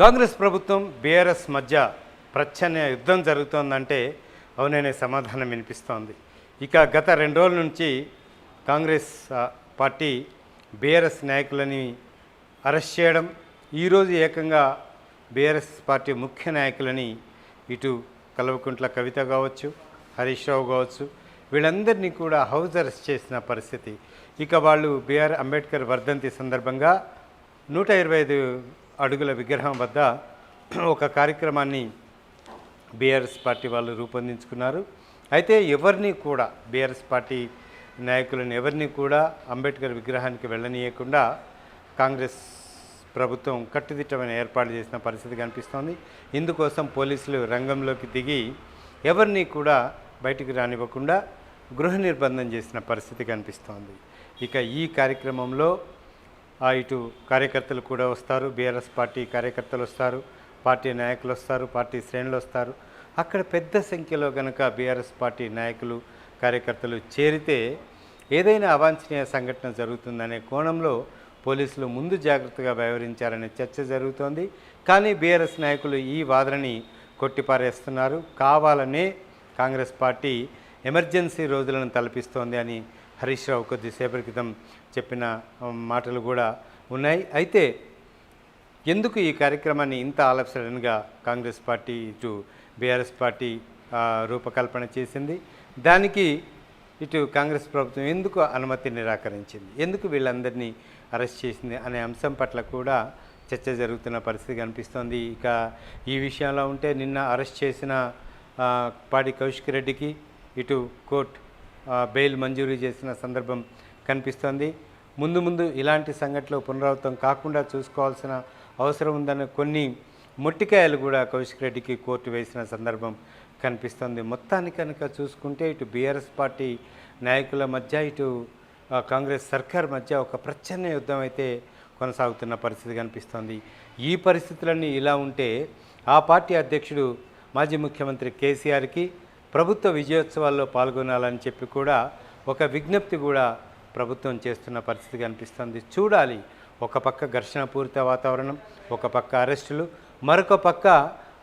కాంగ్రెస్ ప్రభుత్వం బీఆర్ఎస్ మధ్య ప్రచ్ఛన్న యుద్ధం జరుగుతోందంటే అవుననే సమాధానం వినిపిస్తోంది. ఇక గత రెండు రోజుల నుంచి కాంగ్రెస్ పార్టీ బీఆర్ఎస్ నాయకులని అరెస్ట్ చేయడం ఈరోజు ఏకంగా బీఆర్ఎస్ పార్టీ ముఖ్య నాయకులని ఇటు కల్వకుంట్ల కవిత కావచ్చు హరీష్ రావు కావచ్చు వీళ్ళందరినీ కూడా హౌస్ అరెస్ట్ చేసిన పరిస్థితి. ఇక వాళ్ళు బిఆర్ అంబేద్కర్ వర్ధంతి సందర్భంగా నూట ఇరవై ఐదు అడుగుల విగ్రహం వద్ద ఒక కార్యక్రమాన్ని బీఆర్ఎస్ పార్టీ వాళ్ళు రూపొందించుకున్నారు. అయితే ఎవరిని కూడా బీఆర్ఎస్ పార్టీ నాయకులను ఎవరిని కూడా అంబేద్కర్ విగ్రహానికి వెళ్ళనీయకుండా కాంగ్రెస్ ప్రభుత్వం కట్టుదిట్టమైన ఏర్పాటు చేసిన పరిస్థితి కనిపిస్తోంది. ఇందుకోసం పోలీసులు రంగంలోకి దిగి ఎవరిని కూడా బయటికి రానివ్వకుండా గృహ నిర్బంధం చేసిన పరిస్థితి కనిపిస్తోంది. ఇక ఈ కార్యక్రమంలో ఇటు కార్యకర్తలు కూడా వస్తారు. బీఆర్ఎస్ పార్టీ కార్యకర్తలు వస్తారు. పార్టీ నాయకులు వస్తారు. పార్టీ శ్రేణులు వస్తారు. అక్కడ పెద్ద సంఖ్యలో కనుక బీఆర్ఎస్ పార్టీ నాయకులు కార్యకర్తలు చేరితే ఏదైనా అవాంఛనీయ సంఘటన జరుగుతుందనే కోణంలో పోలీసులు ముందు జాగ్రత్తగా వ్యవహరించారనే చర్చ జరుగుతోంది. కానీ బీఆర్ఎస్ నాయకులు ఈ వాదనని కొట్టిపారేస్తున్నారు. కావాలనే కాంగ్రెస్ పార్టీ ఎమర్జెన్సీ రోజులను తలపిస్తోంది అని హరీష్ రావు కొద్దిసేపటి క్రితం చెప్పిన మాటలు కూడా ఉన్నాయి. అయితే ఎందుకు ఈ కార్యక్రమాన్ని ఇంత ఆలస్యంగా సడన్గా కాంగ్రెస్ పార్టీ ఇటు బీఆర్ఎస్ పార్టీ రూపకల్పన చేసింది? దానికి ఇటు కాంగ్రెస్ ప్రభుత్వం ఎందుకు అనుమతి నిరాకరించింది? ఎందుకు వీళ్ళందరినీ అరెస్ట్ చేసింది అనే అంశం పట్ల కూడా చర్చ జరుగుతున్న పరిస్థితి కనిపిస్తోంది. ఇక ఈ విషయంలో ఉంటే నిన్న అరెస్ట్ చేసిన పాడి కౌశిక్ రెడ్డికి ఇటు కోర్టు బెయిల్ మంజూరు చేసిన సందర్భం కనిపిస్తోంది. ముందు ముందు ఇలాంటి సంఘటనలు పునరావృతం కాకుండా చూసుకోవాల్సిన అవసరం ఉందన్న కొన్ని మొట్టికాయలు కూడా కౌశిక్ రెడ్డికి కోర్టు వేసిన సందర్భం కనిపిస్తుంది. మొత్తాన్ని కనుక చూసుకుంటే ఇటు బీఆర్ఎస్ పార్టీ నాయకుల మధ్య ఇటు కాంగ్రెస్ సర్కార్ మధ్య ఒక ప్రచ్ఛన్న యుద్ధం అయితే కొనసాగుతున్న పరిస్థితి కనిపిస్తోంది. ఈ పరిస్థితులన్నీ ఇలా ఉంటే ఆ పార్టీ అధ్యక్షుడు మాజీ ముఖ్యమంత్రి కేసీఆర్కి ప్రభుత్వ విజయోత్సవాల్లో పాల్గొనాలని చెప్పి కూడా ఒక విజ్ఞప్తి కూడా ప్రభుత్వం చేస్తున్న పరిస్థితి కనిపిస్తుంది చూడాలి. ఒక పక్క ఘర్షణపూరిత వాతావరణం ఒక పక్క అరెస్టులు మరొక పక్క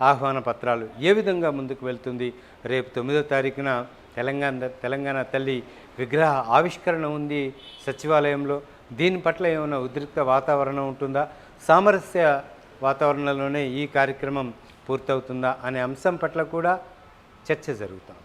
ఆహ్వాన పత్రాలు. ఏ విధంగా ముందుకు వెళ్తుంది? రేపు తొమ్మిదో తారీఖున తెలంగాణ తెలంగాణ తల్లి విగ్రహ ఆవిష్కరణ ఉంది సచివాలయంలో. దీని పట్ల ఏమైనా ఉద్రిక్త వాతావరణం ఉంటుందా? సామరస్య వాతావరణంలోనే ఈ కార్యక్రమం పూర్తవుతుందా? అనే అంశం పట్ల కూడా చర్చ జరుగుతుంది.